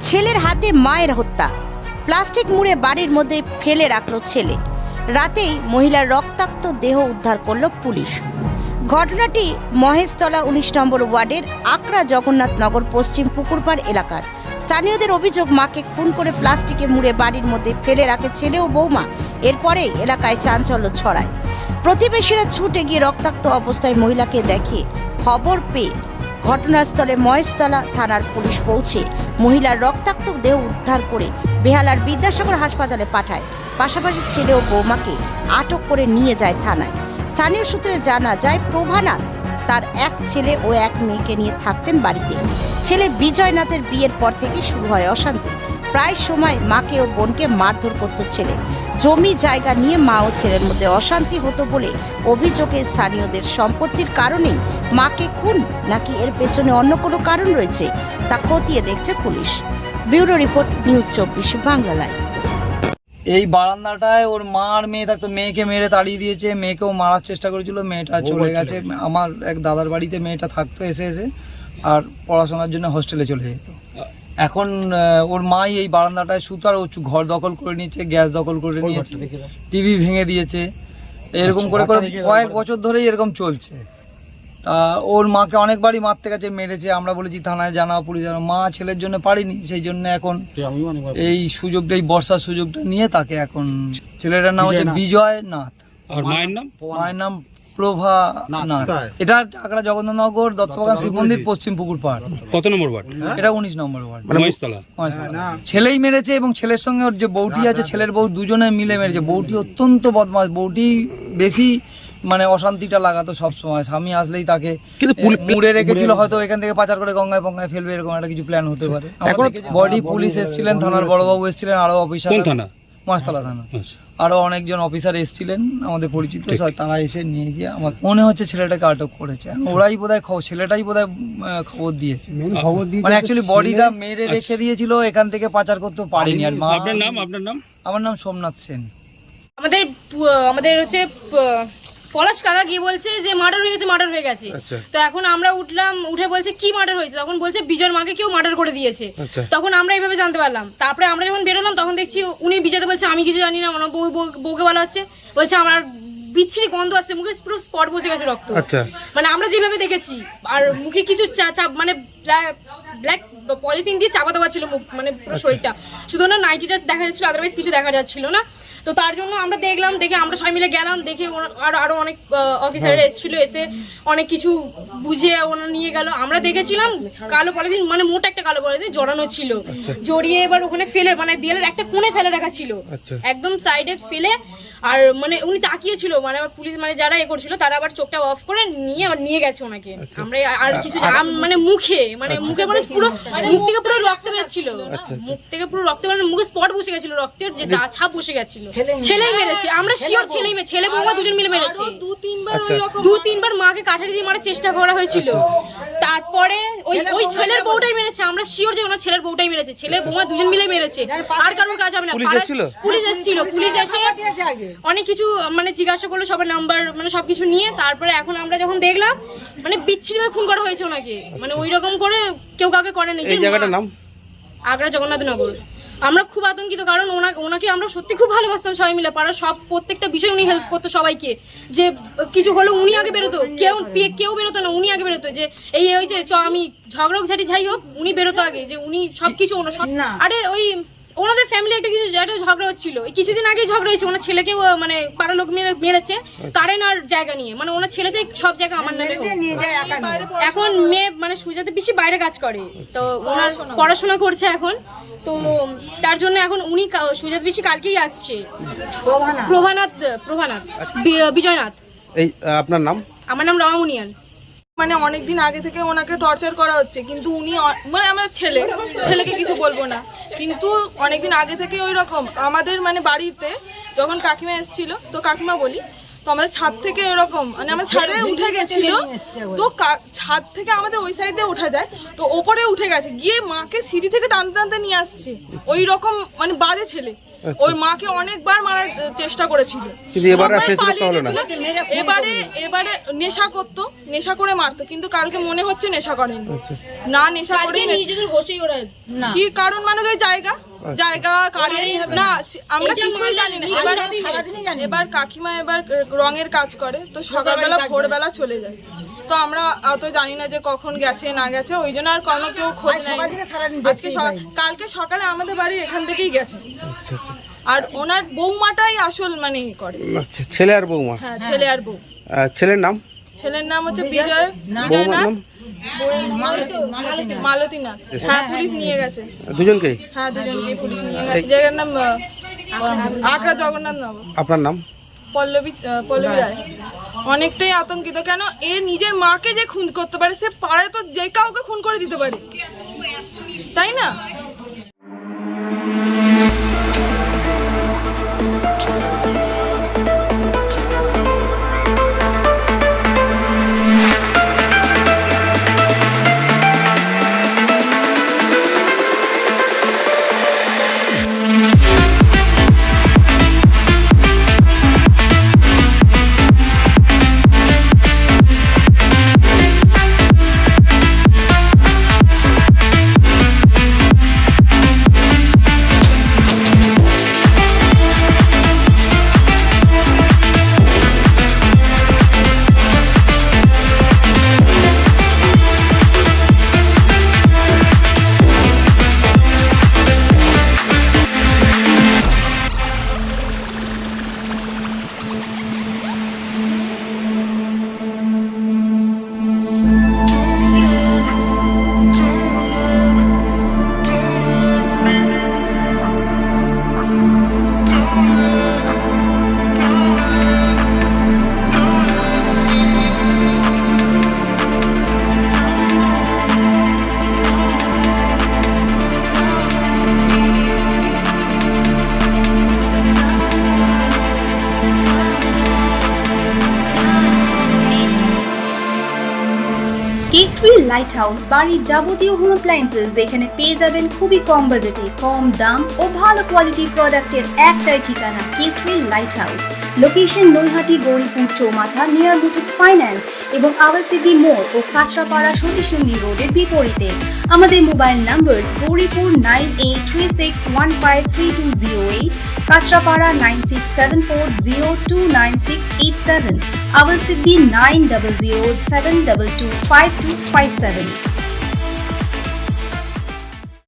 ছেলের হাতে মায়ের হত্যা। প্লাস্টিক মুড়ে বাড়ির মধ্যে ফেলে রাখল ছেলে। রাতেই মহিলার রক্তাক্ত দেহ উদ্ধার করল পুলিশ। ঘটনাটি মহেশতলা উনিশ নম্বর ওয়ার্ডের আকরা জগন্নাথনগর পশ্চিম পুকুরপাড় এলাকার। স্থানীয়দের অভিযোগ, মাকে খুন করে প্লাস্টিকে মুড়ে বাড়ির মধ্যে ফেলে রাখে ছেলে ও বৌমা। এরপরেই এলাকায় চাঞ্চল্য ছড়ায়। প্রতিবেশীরা ছুটে গিয়ে রক্তাক্ত অবস্থায় মহিলাকে দেখে খবর পেয়ে ঘটনাস্থলে মহেশতলা থানার পুলিশ পৌঁছে মহিলার রক্তাক্ত দেহ উদ্ধার করে বেহালার বিদ্যাসাগর হাসপাতালে পাঠায়। পাশাপাশি ছেলে ও বৌমাকে আটক করে নিয়ে যায় থানায়। স্থানীয় সূত্রে জানা যায়, প্রভানাথ তার এক ছেলে ও এক মেয়েকে নিয়ে থাকতেন বাড়িতে। ছেলে বিজয়নাথের বিয়ের পর থেকে শুরু হয় অশান্তি। প্রায় সময় মাকে ও বোনকে মারধর করত ছেলে। জমি জায়গা নিয়ে মা ও ছেলের মধ্যে অশান্তি হতো বলে অভিযোগে স্থানীয়দের সম্পত্তির কারণেই মাকে খুন নাকি এর পেছনে অন্য কোনো কারণ রয়েছে তা খতিয়ে দেখছে পুলিশ। ব্যুরো রিপোর্ট নিউজ চব্বিশ বাংলা লাইভ। এই বারান্দাটায় ওর মা আর মেয়ে থাকতো। মেয়েকে মেরে তাড়িয়ে দিয়েছে মেয়েকেও মারার চেষ্টা করেছিল মেয়েটা চলে গেছে। আমার এক দাদার বাড়িতে মেয়েটা থাকতো এসে এসে আর পড়াশোনার জন্য হোস্টেলে চলে যেত। এখন ওর মাই এই বারান্দাটায় সুতার ও ঘর দখল করে নিয়েছে গ্যাস দখল করে নিয়েছে টিভি ভেঙে দিয়েছে এরকম করে করে কয়েক বছর ধরেই এরকম চলছে। তা ওর মাকে অনেকবারই মারতে গেছে মেরেছে। আমরা বলেছি থানায় জানাও পুলিশ জানাও। মা ছেলের জন্য পারিনি সেই জন্য এখন এই সুযোগটা এই বর্ষার সুযোগটা নিয়ে তাকে এখন ছেলেটার নাম হচ্ছে বিজয় নাথ। আর মায়ের নাম? মায়ের নাম প্রভা নাথ। এটা চাকরা জগন্নাথনগর দত্তবাগান শিব মন্দির পশ্চিম পুকুর পাড়। কত নম্বর ওয়ার্ড? এটা উনিশ নম্বর ওয়ার্ড। মহেশতলা। ছেলেই মেরেছে এবং ছেলের সঙ্গে ওর যে বউটি আছে ছেলের বউ দুজনে মিলে মেরেছে। বউটি অত্যন্ত বদমাস বউটি বেশি মানে অশান্তিটা লাগাতো সব সময়। স্বামী আসলেই তাকে কিন্তু মুড়ে রেখেছিল হয়তো এখান থেকে পাচার করে গঙ্গায় পঙ্গায় ফেলবে এরকম একটা কিছু প্ল্যান হতে পারে। বডি পুলিশ এসেছিলেন থানার বড়বাবু এসেছিলেন আরও অফিসার কোন থানা? আচ্ছা। আরও অনেকজন অফিসার এসেছিলেন আমাদের পরিচিত স্যার তারা এসে নিয়ে গিয়ে আমার মনে হচ্ছে ছেলেটাকে আটক করেছে। ওরাই বোধহয় খবর ছেলেটাই বোধহয় খবর দিয়েছে। খবর দিয়ে মানে অ্যাকচুয়ালি বডিটা মেরে রেখে দিয়েছিল এখান থেকে পাচার করতে পারিনি। আর মা আপনার নাম আপনার নাম? আমার নাম সোমনাথ সেন। আমাদের আমাদের হচ্ছে পলাশ কাকা গিয়ে বলছে যে মার্ডার হয়ে গেছে মার্ডার হয়ে গেছে। আচ্ছা। তো এখন আমরা উঠলাম উঠে বলছে কি মার্ডার হয়েছে? তখন বলছে বিজয়ের মাকে কেউ মার্ডার করে দিয়েছে। আচ্ছা। তখন আমরা এইভাবে জানতে পারলাম। তারপরে আমরা যখন বেরোলাম তখন দেখছি উনি বিজয়তে বলছে আমি কিছু জানি না ওনার বউ বউ- বউকে বলা হচ্ছে বলছে আমার বিচ্ছিরি গন্ধ আসছে মুখে পুরো স্পট বসে গেছে রক্ত। আচ্ছা। মানে আমরা যেভাবে দেখেছি আর মুখে কিছু চা- চাপ মানে ব্ল্যাক পলিথিন দিয়ে চাপা দেওয়া ছিল মুখ মানে পুরো শরীরটা। শুধু না নাইটিটা দেখা যাচ্ছিল আদারওয়াইজ কিছু দেখা যাচ্ছিল না। তো তার জন্য আমরা দেখলাম দেখে আমরা সবাই মিলে গেলাম দেখে আরও আরও অনেক অফিসাররা এসেছিল এসে অনেক কিছু বুঝিয়ে ওনা নিয়ে গেল। আমরা দেখেছিলাম কালো পলিথিন মানে মোটা একটা কালো পলিথিন জড়ানো ছিল। জড়িয়ে এবার ওখানে ফেলে মানে দেয়ালের একটা কোণে ফেলে রাখা ছিল। আচ্ছা। একদম সাইডে ফেলে আর মানে উনি তাকিয়েছিল মানে আবার পুলিশ মানে যারা এ করছিল তারা আবার চোখটা অফ করে নিয়ে আবার নিয়ে গেছে ওনাকে। আমরা আর কিছু মানে মুখে মানে মুখে মানে পুরো মুখ থেকে পুরো রক্ত বেরোচ্ছিল। মুখ থেকে পুরো রক্ত মানে মুখে স্পট বসে গেছিল রক্তের যে দা- ছাপ বসে গেছিল। ছেলে মেরেছে। আমরা শিওর ছেলেই মেরে ছেলে বৌমা দুজন মিলে মেরেছে। দু তিনবার দু তিনবার মাকে কাঠারি দিয়ে মারার চেষ্টা করা হয়েছিল। তারপরে ওই ওই ছেলের বউটাই মেরেছে। আমরা শিওর যে ওনার ছেলের বউটাই মেরেছে। ছেলে বৌমা দুজন মিলে মেরেছে। আর কারোর কাজ হবে না। পুলিশ এসেছিল? পুলিশ এসেছিল। পুলিশ এসে অনেক কিছু মানে জিজ্ঞাসা করল সবার নাম্বার মানে সবকিছু নিয়ে। তারপরে এখন আমরা যখন দেখলাম মানে বিচ্ছিরি খুন করা হয়েছে ওনাকে। মানে ওই রকম করে কেউ কাউকে করে নেই এই জায়গাটার নাম? আগ্রা জগন্নাথনগর। আমরা খুব আতঙ্কিত কারণ ওনা- ওনাকে আমরা সত্যি খুব ভালোবাসতাম সবাই মিলে পাড়ার সব প্রত্যেকটা বিষয় উনি হেল্প করতো সবাইকে। যে কিছু হলো উনি আগে বেরোতো কেউ কেউ বেরোতো না উনি আগে বেরোতো যে এই ওই হয়েছে চ আমি ঝগড়া ঝাড়ি যাই হোক উনি বেরোতো আগে যে উনি সবকিছু আরে ওই ওনাদের ফ্যামিলি একটা কিছু একটা ঝগড়া হচ্ছিল। কিছুদিন আগে ঝগড়া হয়েছে ওনার ছেলেকেও আহ, মানে পাড়ার লোক মেরে মেরেছে। কারেন্ট আর জায়গা নিয়ে। মানে ওনার ছেলে চাই সব জায়গা আমার নামে। এখন মেয়ে মানে সুজাতে বেশি বাইরে কাজ করে। তো ওনার পড়াশোনা করছে এখন। তো তার জন্য এখন উনি কা- সুজাত বেশি কালকেই আসছে। প্রভানাথ। প্রভানাথ বিজয়নাথ। এই আপনার নাম? আমার নাম রমা রমামুনিয়ান মানে অনেকদিন আগে থেকে ওনাকে টর্চার করা হচ্ছে কিন্তু উনি মানে আমার ছেলে ছেলেকে কিছু বলব না। কিন্তু অনেকদিন আগে থেকে ওই রকম আমাদের মানে বাড়িতে যখন কাকিমা এসেছিল তো কাকিমা বলি তো আমাদের ছাদ থেকে এরকম মানে আমার ছাদে উঠে গেছিল তো ছাদ থেকে আমাদের ওই সাইডে উঠা যায় তো ওপরে উঠে গেছে গিয়ে মাকে সিঁড়ি থেকে টানতে টানতে নিয়ে আসছে। ওই রকম মানে বাজে ছেলে। ওই মাকে অনেকবার মারার চেষ্টা করেছিল। কিন্তু এবারে। এবারে এবারে নেশা করতো নেশা করে মারতো কিন্তু কালকে মনে হচ্ছে নেশা করেনি। না নেশা করে নিজেদের বসেই ওরা কি কারণ মানে ওই জায়গা? জায়গা কারণ না আমরা কিছুই জানি না। এবার এবার কাকিমা এবার রঙের কাজ করে তো সকালবেলা ভোরবেলা চলে যায়। তো আমরা অত জানি না যে কখন গেছে না গেছে ওই জন্য আর কোনো কেউ খোঁজ নেয় আজকে কালকে সকালে আমাদের বাড়ির এখান থেকেই গেছে। আর ওনার বৌমাটাই আসল মানে করে। আচ্ছা ছেলে আর বৌমা? হ্যাঁ ছেলে আর বউ। ছেলের নাম? ছেলের নাম হচ্ছে বিজয়? বিজয় বৌমার নাম মালতী নাথ হ্যাঁ পুলিশ নিয়ে গেছে। দুজনকেই হ্যাঁ দুজনকে পুলিশ নিয়ে গেছে। জায়গার নাম জগন্নাথ নগর আপনার নাম? পল্লবী পল্লবী রায়। অনেকটাই আতঙ্কিত কেন এ নিজের মাকে যে খুন করতে পারে সে পারে তো যে কাউকে খুন করে দিতে পারে। তাই না? লাইট হাউস বাড়ির যাবতীয় হোম অ্যাপ্লায়েন্সেস এখানে পেয়ে যাবেন খুবই কম বাজেটে কম দাম ও ভালো কোয়ালিটি প্রোডাক্টের একটাই ঠিকানা Kesari light house location Naihati Gouripur চৌমাথা নিয়ার বুথ ফাইন্যান্স এবং সিটি মোড় ও কাঁচরাপাড়া সতীসঙ্গী রোডের বিপরীতে। আমাদের mobile number four four nine eight three six one five three two zero eight, Kanchrapara nine six seven four zero two nine six eight seven আওয়ালসিদ্দি nine double zero seven double two five two five seven.